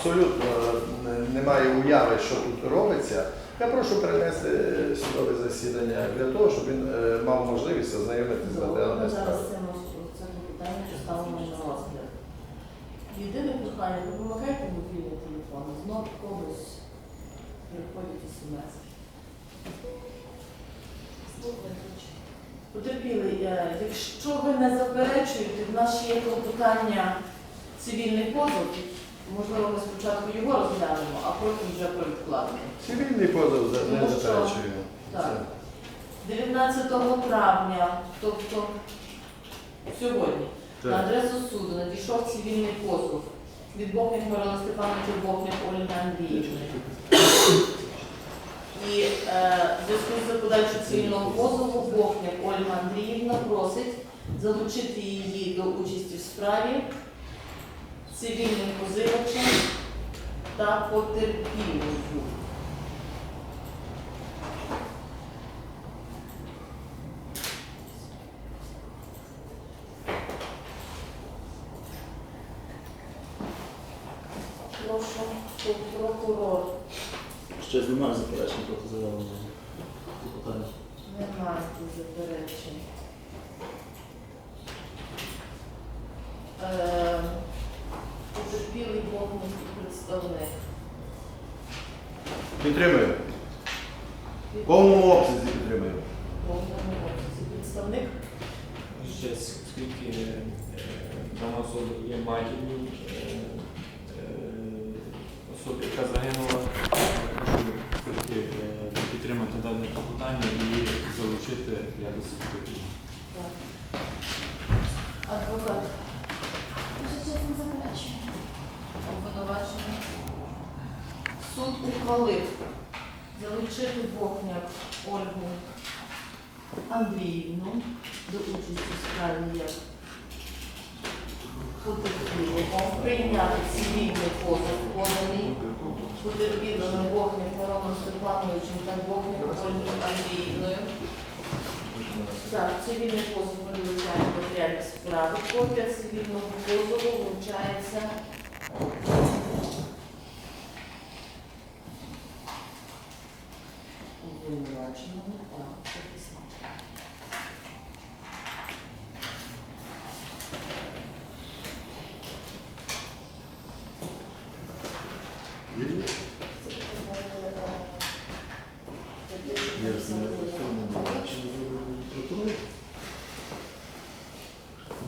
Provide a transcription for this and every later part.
абсолютно немає уяви, що тут робиться, я прошу перенести е, судове засідання для того, щоб він е, мав можливість ознайомитися з матеріалами зараз справи. це питання поставимо на розгляд. Єдине прохання, ви вимагаєте мобільний телефон, знов когось приходять смс. Потерпілий, е, якщо ви не заперечуєте, в нас ще є клопотання цивільний позов, можливо, ми спочатку його розглянемо, а потім вже про відкладення. Цивільний позов за- не Тому що- заперечую. так. Це- 19 травня, тобто сьогодні, на Так. адресу суду надійшов цивільний позов від Бохняк Мирона Степановича Бохняк Ольги Андріївни. І е, в зв'язку з подачою цивільного позову Бохняк Ольга Андріївна просить залучити її до участі в справі цивільним позивачем та потерпілою. Прошу, прокурор. Ще немає заперечень проти заяви питання. Немає заперечень. Е, Потерпілий Богний представник. Підтримую. В повному обсязі підтримую. Богданов офісі представник. Ще оскільки е, дана особа є матір'ю е, е, особи, яка загинула, прошу е, підтримати дане питання і залучити свідків. Так. Адвокат. Обвинувачений. Суд ухвалив залучити Бохняк Ольгу Андріївну до участі в справі як потерпілого, прийняти цивільний позов поданий потерпілими Бохняк Мироном Степановичем та Бохняк Ольгою Андріївною. Так, цивільний позов ми вилучаємо матеріальні справи. Копія цивільного позову вручається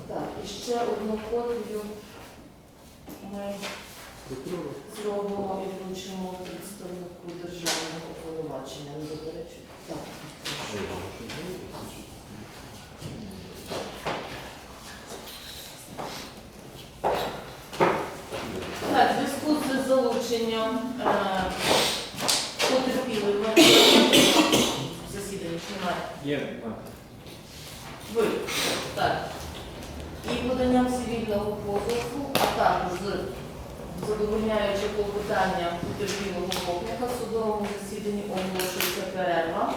Так, і ще одну копію ми зробимо і вручимо представнику державного обвинувачення. Не заперечуєте? Так. Так, в зв'язку з залученням Ви. Так. І поданням цивільного позову, а також задовольняючи клопотання потерпілого покника в судовому засіданні оголошується перерва.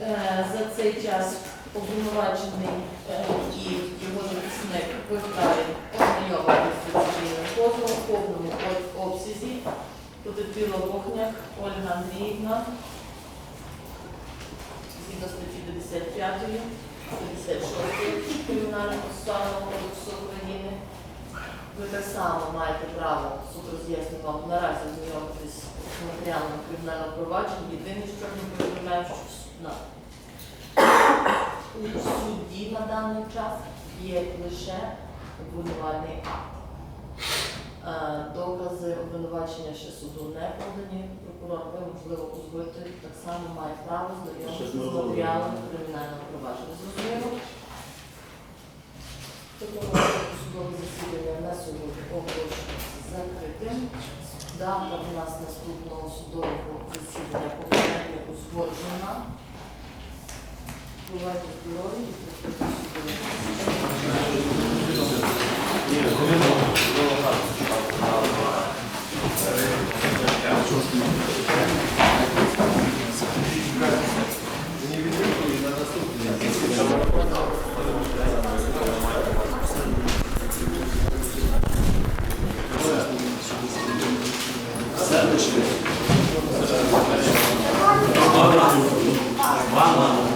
Е, За цей час обвинувачений е, і його захисник вивчає ознайомитися з цивільним позовом в повному обсязі. Потерпіла Бохняк Ольга Андріївна згідно статті 55, 56 Кримінального процесуального кодексу України. Ви так само маєте право суд вам наразі ознайомитись з матеріалами кримінального провадження. Єдине, що ми повідомляємо, що на у суді на даний час є лише обвинувальний акт. Е, Докази обвинувачення ще суду не подані. Прокурор, ви, можливо, дозволити так само має право знайомитися з матеріалами кримінального провадження. Зрозуміло? Такого судове засідання на сьогодні оголошується закритим. Дата у нас наступного судового засідання попередньо узгоджена. Бувайте здорові і приходьте Мені 아마